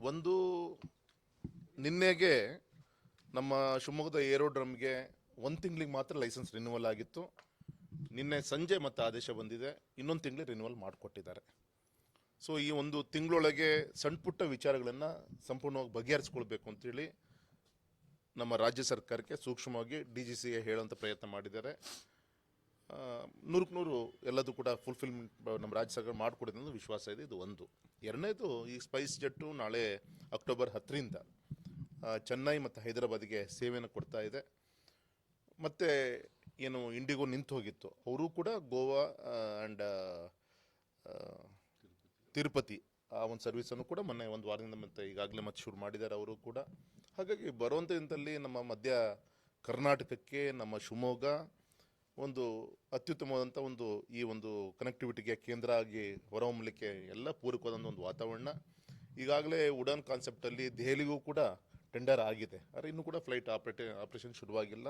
ಒಂದು ನಿನ್ನೆಗೆ ನಮ್ಮ ಶಿವಮೊಗ್ಗದ ಏರೋಡ್ರಮ್ಗೆ ಒಂದು ತಿಂಗಳಿಗೆ ಮಾತ್ರ ಲೈಸೆನ್ಸ್ ರಿನ್ಯೂವಲ್ ಆಗಿತ್ತು. ನಿನ್ನೆ ಸಂಜೆ ಮತ್ತೆ ಆದೇಶ ಬಂದಿದೆ. ಇನ್ನೊಂದು ತಿಂಗಳಿಗೆ ರಿನ್ಯೂವಲ್ ಮಾಡಿಕೊಟ್ಟಿದ್ದಾರೆ. ಸೊ ಈ ಒಂದು ತಿಂಗಳೊಳಗೆ ಸಣ್ಣ ಪುಟ್ಟ ವಿಚಾರಗಳನ್ನು ಸಂಪೂರ್ಣವಾಗಿ ಬಗೆಹರಿಸ್ಕೊಳ್ಬೇಕು ಅಂತೇಳಿ ನಮ್ಮ ರಾಜ್ಯ ಸರ್ಕಾರಕ್ಕೆ ಸೂಕ್ಷ್ಮವಾಗಿ ಡಿ ಜಿ ಸಿಗೆ ಹೇಳುವಂಥ ಪ್ರಯತ್ನ ಮಾಡಿದ್ದಾರೆ. ನೂರಕ್ಕೆ ನೂರು ಎಲ್ಲದೂ ಕೂಡ ಫುಲ್ಫಿಲ್ಮೆಂಟ್ ನಮ್ಮ ರಾಜ್ಯ ಸರ್ಕಾರ ಮಾಡಿಕೊಡಿದೆ ವಿಶ್ವಾಸ ಇದೆ. ಇದು ಒಂದು. ಎರಡನೇದು ಈ ಸ್ಪೈಸ್ ಜೆಟ್ಟು ನಾಳೆ ಅಕ್ಟೋಬರ್ ಹತ್ತರಿಂದ ಚೆನ್ನೈ ಮತ್ತು ಹೈದರಾಬಾದಿಗೆ ಸೇವೆಯನ್ನು ಕೊಡ್ತಾ ಇದೆ. ಮತ್ತು ಏನು ಇಂಡಿಗೋ ನಿಂತು ಹೋಗಿತ್ತು. ಅವರು ಕೂಡ ಗೋವಾ ಆ್ಯಂಡ್ ತಿರುಪತಿ, ಆ ಒಂದು ಸರ್ವಿಸನ್ನು ಕೂಡ ಮೊನ್ನೆ ಒಂದು ವಾರದಿಂದ ಮತ್ತೆ ಈಗಾಗಲೇ ಮತ್ತೆ ಶುರು ಮಾಡಿದ್ದಾರೆ ಅವರು ಕೂಡ. ಹಾಗಾಗಿ ಬರುವಂಥ ದಿನದಲ್ಲಿ ನಮ್ಮ ಮಧ್ಯ ಕರ್ನಾಟಕಕ್ಕೆ, ನಮ್ಮ ಶಿವಮೊಗ್ಗ ಒಂದು ಅತ್ಯುತ್ತಮವಾದಂಥ ಒಂದು ಈ ಒಂದು ಕನೆಕ್ಟಿವಿಟಿಗೆ ಕೇಂದ್ರ ಆಗಿ ಹೊರಹೊಮ್ಮಲಿಕ್ಕೆ ಎಲ್ಲ ಪೂರಕವಾದಂಥ ಒಂದು ವಾತಾವರಣ. ಈಗಾಗಲೇ ಉಡಾನ್ ಕಾನ್ಸೆಪ್ಟಲ್ಲಿ ದೆಹಲಿಗೂ ಕೂಡ ಟೆಂಡರ್ ಆಗಿದೆ. ಆದರೆ ಇನ್ನೂ ಕೂಡ ಫ್ಲೈಟ್ ಆಪ್ರೇಟ್ ಆಪ್ರೇಷನ್ ಶುರುವಾಗಿಲ್ಲ.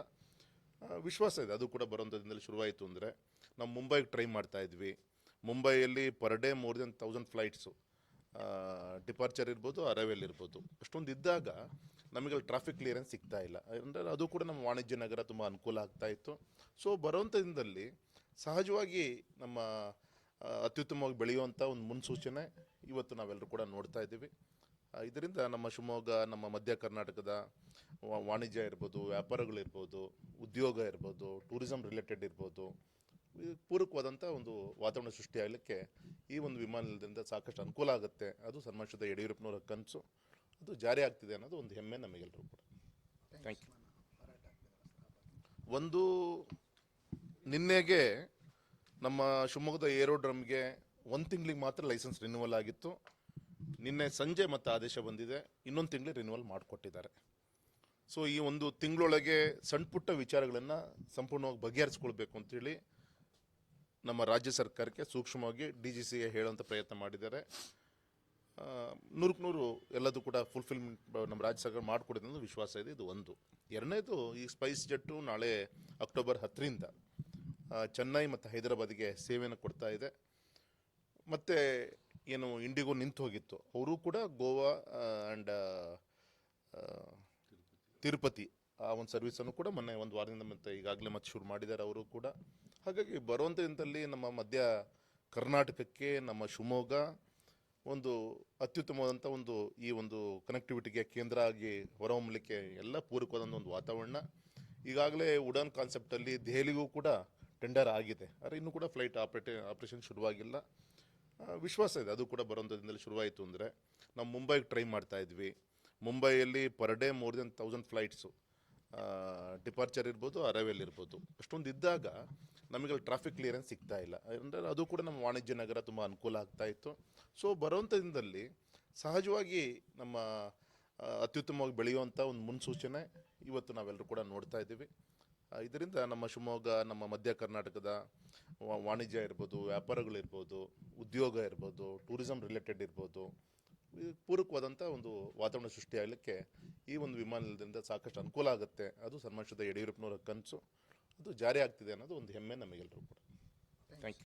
ವಿಶ್ವಾಸ ಇದೆ. ಅದು ಕೂಡ ಬರೋಂಥ ಶುರುವಾಯಿತು ಅಂದರೆ ನಾವು ಮುಂಬೈಗೆ ಟ್ರೈ ಮಾಡ್ತಾ ಇದ್ವಿ. ಮುಂಬೈಯಲ್ಲಿ per day more than thousand flights departure ಇರ್ಬೋದು ಅರೈವಲ್ ಇರ್ಬೋದು. ಅಷ್ಟೊಂದು ಇದ್ದಾಗ ನಮಗೆ ಟ್ರಾಫಿಕ್ ಕ್ಲಿಯರೆನ್ಸ್ ಸಿಗ್ತಾ ಇಲ್ಲ. ಅಂದರೆ ಅದು ಕೂಡ ನಮ್ಮ ವಾಣಿಜ್ಯ ನಗರ ತುಂಬ ಅನುಕೂಲ ಆಗ್ತಾ ಇತ್ತು. ಸೊ ಬರುವಂಥ ದಿನದಲ್ಲಿ ಸಹಜವಾಗಿ ನಮ್ಮ ಅತ್ಯುತ್ತಮವಾಗಿ ಬೆಳೆಯುವಂಥ ಒಂದು ಮುನ್ಸೂಚನೆ ಇವತ್ತು ನಾವೆಲ್ಲರೂ ಕೂಡ ನೋಡ್ತಾ ಇದ್ದೀವಿ. ಇದರಿಂದ ನಮ್ಮ ಶಿವಮೊಗ್ಗ ನಮ್ಮ ಮಧ್ಯ ಕರ್ನಾಟಕದ ವಾ- ವಾಣಿಜ್ಯ ಇರ್ಬೋದು ವ್ಯಾಪಾರಗಳಿರ್ಬೋದು ಉದ್ಯೋಗ ಇರ್ಬೋದು ಟೂರಿಸಂ ರಿಲೇಟೆಡ್ ಇರ್ಬೋದು ಪೂರಕವಾದಂಥ ಒಂದು ವಾತಾವರಣ ಸೃಷ್ಟಿಯಾಗಲಿಕ್ಕೆ ಈ ಒಂದು ವಿಮಾನ ನಿಲ್ದಾಣದಿಂದ ಸಾಕಷ್ಟು ಅನುಕೂಲ ಆಗುತ್ತೆ. ಅದು ಸನ್ಮಾನಿಸಿದ ಯಡಿಯೂರಪ್ಪನವರ ಕನಸು. ಅದು ಜಾರಿ ಆಗ್ತಿದೆ ಅನ್ನೋದು ಒಂದು ಹೆಮ್ಮೆ ನಮಗೆಲ್ಲರೂ ಕೂಡ. ಥ್ಯಾಂಕ್ ಯು ಒಂದು ನಿನ್ನೆಗೆ ನಮ್ಮ ಶಿವಮೊಗ್ಗದ ಏರೋಡ್ರಮ್ಗೆ ಒಂದು ತಿಂಗಳಿಗೆ ಮಾತ್ರ ಲೈಸೆನ್ಸ್ ರಿನ್ಯೂವಲ್ ಆಗಿತ್ತು. ನಿನ್ನೆ ಸಂಜೆ ಮತ್ತೆ ಆದೇಶ ಬಂದಿದೆ. ಇನ್ನೊಂದು ತಿಂಗಳು ರಿನ್ಯೂವಲ್ ಮಾಡಿಕೊಟ್ಟಿದ್ದಾರೆ. ಸೊ ಈ ಒಂದು ತಿಂಗಳೊಳಗೆ ಸಣ್ಣ ಪುಟ್ಟ ವಿಚಾರಗಳನ್ನು ಸಂಪೂರ್ಣವಾಗಿ ಬಗೆಹರಿಸ್ಕೊಳ್ಬೇಕು ಅಂತೇಳಿ ನಮ್ಮ ರಾಜ್ಯ ಸರ್ಕಾರಕ್ಕೆ ಸೂಕ್ಷ್ಮವಾಗಿ ಡಿ ಜಿ ಸಿಗೆ ಪ್ರಯತ್ನ ಮಾಡಿದ್ದಾರೆ. ನೂರಕ್ಕೆ ನೂರು ಎಲ್ಲದೂ ಕೂಡ ಫುಲ್ಫಿಲ್ಮೆಂಟ್ ನಮ್ಮ ರಾಜ್ಯ ಸರ್ಕಾರ ಮಾಡಿಕೊಡಿದೆ ವಿಶ್ವಾಸ ಇದೆ. ಇದು ಒಂದು. ಎರಡನೇದು ಈ ಸ್ಪೈಸ್ ಜೆಟ್ಟು ನಾಳೆ ಅಕ್ಟೋಬರ್ ಹತ್ತರಿಂದ ಚೆನ್ನೈ ಮತ್ತು ಹೈದರಾಬಾದಿಗೆ ಸೇವೆಯನ್ನು ಕೊಡ್ತಾ ಇದೆ. ಮತ್ತು ಏನು ಇಂಡಿಗೋ ನಿಂತು ಹೋಗಿತ್ತು. ಅವರು ಕೂಡ ಗೋವಾ ಆ್ಯಂಡ್ ತಿರುಪತಿ ಆ ಒಂದು ಸರ್ವಿಸನ್ನು ಕೂಡ ಮೊನ್ನೆ ಒಂದು ವಾರದಿಂದ ಮತ್ತೆ ಈಗಾಗಲೇ ಮತ್ತೆ ಶುರು ಮಾಡಿದ್ದಾರೆ ಅವರು ಕೂಡ. ಹಾಗಾಗಿ ಬರುವಂಥ ದಿನದಲ್ಲಿ ನಮ್ಮ ಮಧ್ಯ ಕರ್ನಾಟಕಕ್ಕೆ, ನಮ್ಮ ಶಿವಮೊಗ್ಗ ಒಂದು ಅತ್ಯುತ್ತಮವಾದಂಥ ಒಂದು ಈ ಒಂದು ಕನೆಕ್ಟಿವಿಟಿಗೆ ಕೇಂದ್ರ ಆಗಿ ಹೊರಹೊಮ್ಮಲಿಕ್ಕೆ ಎಲ್ಲ ಪೂರಕವಾದಂಥ ಒಂದು ವಾತಾವರಣ. ಈಗಾಗಲೇ ಉಡಾನ್ ಕಾನ್ಸೆಪ್ಟಲ್ಲಿ ದೆಹಲಿಗೂ ಕೂಡ ಟೆಂಡರ್ ಆಗಿದೆ. ಆದರೆ ಇನ್ನೂ ಕೂಡ ಫ್ಲೈಟ್ ಆಪ್ರೇಟ್ ಆಪ್ರೇಷನ್ ಶುರುವಾಗಿಲ್ಲ. ವಿಶ್ವಾಸ ಇದೆ. ಅದು ಕೂಡ ಬರೋಂಥ ದಿನದಲ್ಲಿ ಶುರುವಾಯಿತು ಅಂದರೆ ನಾವು ಮುಂಬೈಗೆ ಟ್ರೈ ಮಾಡ್ತಾ ಇದ್ವಿ. ಮುಂಬೈಯಲ್ಲಿ per day more than thousand flights departure ಇರ್ಬೋದು ಅರೈವಲ್ ಇರ್ಬೋದು. ಅಷ್ಟೊಂದು ಇದ್ದಾಗ ನಮಗೆ ಟ್ರಾಫಿಕ್ ಕ್ಲಿಯರೆನ್ಸ್ ಸಿಗ್ತಾ ಇಲ್ಲ. ಅಂದರೆ ಅದು ಕೂಡ ನಮ್ಮ ವಾಣಿಜ್ಯ ನಗರ ತುಂಬ ಅನುಕೂಲ ಆಗ್ತಾ ಇತ್ತು. ಸೊ ಬರೋಂಥ ದಿನದಲ್ಲಿ ಸಹಜವಾಗಿ ನಮ್ಮ ಅತ್ಯುತ್ತಮವಾಗಿ ಬೆಳೆಯುವಂಥ ಒಂದು ಮುನ್ಸೂಚನೆ ಇವತ್ತು ನಾವೆಲ್ಲರೂ ಕೂಡ ನೋಡ್ತಾ ಇದ್ದೀವಿ. ಇದರಿಂದ ನಮ್ಮ ಶಿವಮೊಗ್ಗ, ನಮ್ಮ ಮಧ್ಯ ಕರ್ನಾಟಕದ ವಾಣಿಜ್ಯ ಇರ್ಬೋದು ವ್ಯಾಪಾರಗಳಿರ್ಬೋದು ಉದ್ಯೋಗ ಇರ್ಬೋದು ಟೂರಿಸಂ ರಿಲೇಟೆಡ್ ಇರ್ಬೋದು ಪೂರಕವಾದಂಥ ಒಂದು ವಾತಾವರಣ ಸೃಷ್ಟಿಯಾಗಲಿಕ್ಕೆ ಈ ಒಂದು ವಿಮಾನ ನಿಲ್ದಾಣದಿಂದ ಸಾಕಷ್ಟು ಅನುಕೂಲ ಆಗುತ್ತೆ. ಅದು ಸನ್ಮಾನಿಸಿದ ಯಡಿಯೂರಪ್ಪನವರ ಕನಸು. ಅದು ಜಾರಿ ಆಗ್ತಿದೆ ಅನ್ನೋದು ಒಂದು ಹೆಮ್ಮೆ ನಮಗೆಲ್ಲರೂ ಕೂಡ. Thank you